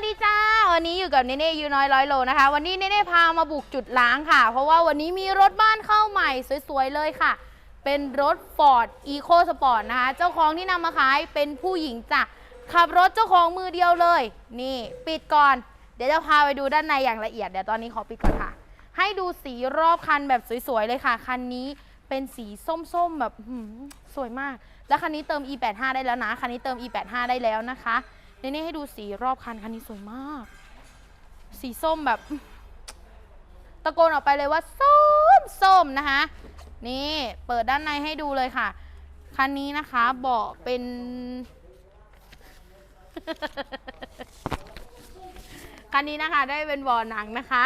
วัสดีจ้า วันนี้อยู่กับเนเน่ยูน้อยร้อยโลนะคะ วันนี้เนเน่พามาบุกจุดล้างค่ะ เพราะว่าวันนี้มีรถบ้านเข้าใหม่สวยๆเลยค่ะ เป็นรถ Ford Eco Sport นะคะ เจ้าของที่นำมาขายเป็นผู้หญิงจ้ะ ขับรถเจ้าของมือเดียวเลย นี่ ปิดก่อน เดี๋ยวจะพาไปดูด้านในอย่างละเอียด เดี๋ยวตอนนี้ขอปิดก่อนค่ะ ให้ดูสีรอบคันแบบสวยๆเลยค่ะ คันนี้เป็นสีส้มๆแบบสวยมาก แล้วคันนี้เติม e85 ได้แล้วนะ คันนี้เติม e85 ได้แล้วนะคะ เนเน่ให้ดูสีรอบคันคันนี้สวยมาก สีส้มแบบ ตะโกนออกไปเลยว่าส้มส้มนะคะนี่เปิดด้านในให้ดูเลยค่ะ คันนี้นะคะเบาะเป็น คันนี้นะคะได้เป็นเบาะหนังนะคะ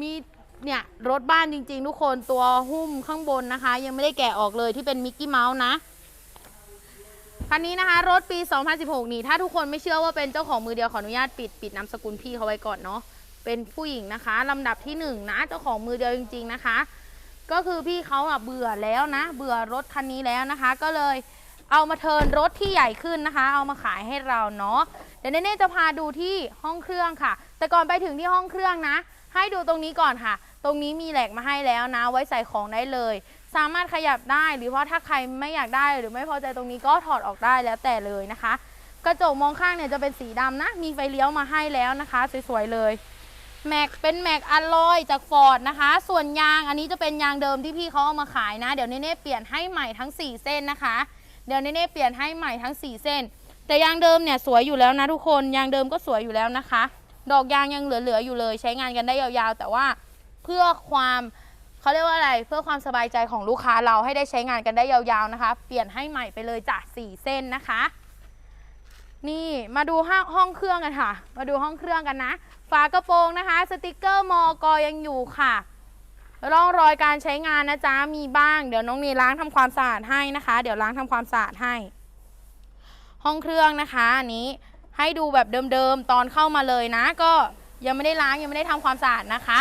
มีเนี่ยรถบ้านจริง ๆ ทุกคนตัวหุ้มข้างบนนะคะ ยังไม่ได้แกะออกเลยที่เป็นมิกกี้เมาส์นะ คันนี้นะคะ รถปี 2016 นี่ ถ้าทุกคนไม่เชื่อว่าเป็นเจ้าของมือเดียวขออนุญาตปิดปิดนามสกุลพี่เขาไว้ก่อนเนาะเป็นผู้หญิงนะคะลำดับที่หนึ่งนะเจ้าของมือเดียวจริง ๆนะคะ ก็คือพี่เขาอะเบื่อแล้วนะ เบื่อรถคันนี้แล้วนะคะ ก็เลยเอามาเทินรถที่ใหญ่ขึ้นนะคะ เอามาขายให้เราเนาะเดี๋ยวเน่จะพาดูที่ห้องเครื่องค่ะ แต่ก่อนไปถึงที่ห้องเครื่องนะ ให้ดูตรงนี้ก่อนค่ะ ตรงนี้มีแหลกมาให้แล้วนะ ไว้ใส่ของได้เลย สามารถขยับได้หรือว่าถ้าใครไม่อยากได้หรือไม่พอใจตรงนี้ก็ถอดออกได้แล้วแต่เลยนะคะ กระจกมองข้างเนี่ยจะเป็นสีดำนะ มีไฟเลี้ยวมาให้แล้วนะคะสวยๆเลยแม็กเป็นแม็กอลลอยจากฟอร์ดนะคะ ส่วนยางอันนี้จะเป็นยางเดิมที่พี่เขาเอามาขายนะ เดี๋ยวเน่เปลี่ยนให้ใหม่ทั้ง 4 เส้นนะคะ เดี๋ยวเน่เปลี่ยนให้ใหม่ทั้ง 4 เส้น แต่ยางเดิมเนี่ยสวยอยู่แล้วนะทุกคน ยางเดิมก็สวยอยู่แล้วนะคะ ดอกยางยังเหลือๆอยู่เลย ใช้งานกันได้ยาวๆ แต่ว่า เพื่อความเขาเรียกว่าอะไร เพื่อความสบายใจของลูกค้าเราให้ได้ใช้งานกันได้ยาวๆนะคะ เปลี่ยนให้ใหม่ไปเลยจ้ะ4เส้นนะคะ นี่มาดูห้องห้องเครื่องกันค่ะ มาดูห้องเครื่องกันนะ ฝากระโปรงนะคะ สติกเกอร์มอกอยังอยู่ค่ะร่องรอยการใช้งานนะจ๊ะมีบ้าง เดี๋ยวน้องนีล้างทำความสะอาดให้นะคะ เดี๋ยวล้างทำความสะอาดให้ ห้องเครื่องนะคะอันนี้ให้ดูแบบเดิมๆตอนเข้ามาเลยนะ ก็ยังไม่ได้ล้างยังไม่ได้ทำความสะอาดนะคะ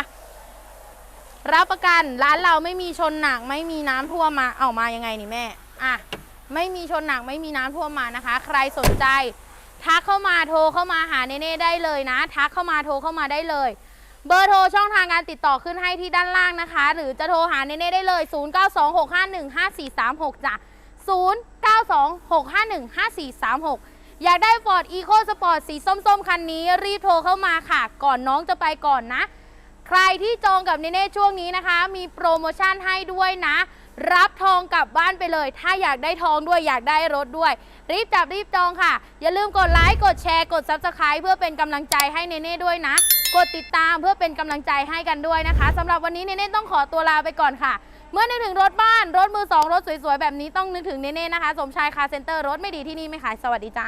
รับประกันร้านเราไม่มีชนหนักไม่มีน้ำท่วมมาเอามายังไงนี่แม่อะไม่มีชนหนักไม่มีน้ำท่วมมานะคะ ใครสนใจ ทักเข้ามาโทรเข้ามาหาเนเน่ได้เลยนะ ทักเข้ามาโทรเข้ามาได้เลย เบอร์โทรช่องทางการติดต่อขึ้นให้ที่ด้านล่างนะคะ หรือจะโทรหาเนเน่ได้เลย 0926515436จ้ะ0926515436อยากได้ Ford Eco Sport สีส้มๆ คันนี้รีบโทรเข้ามาค่ะ ก่อนน้องจะไปก่อนนะ ใครที่จองกับเนเน่ช่วงนี้นะคะ มีโปรโมชั่นให้ด้วยนะ รับทองกลับบ้านไปเลย ถ้าอยากได้ทองด้วยอยากได้รถด้วย รีบจับรีบจองค่ะ อย่าลืมกดไลค์กดแชร์กด Subscribe เพื่อเป็นกำลังใจให้เนเน่ด้วยนะ กดติดตามเพื่อเป็นกำลังใจให้กันด้วยนะคะสำหรับวันนี้เนเน่ต้องขอตัวลาไปก่อนค่ะ เมื่อนึกถึงรถบ้านรถมือสองรถสวยๆแบบนี้ต้องนึกถึงเนเน่นะคะ สมชายคาเซ็นเตอร์รถไม่ดีที่นี่ไม่ขายสวัสดีจ้า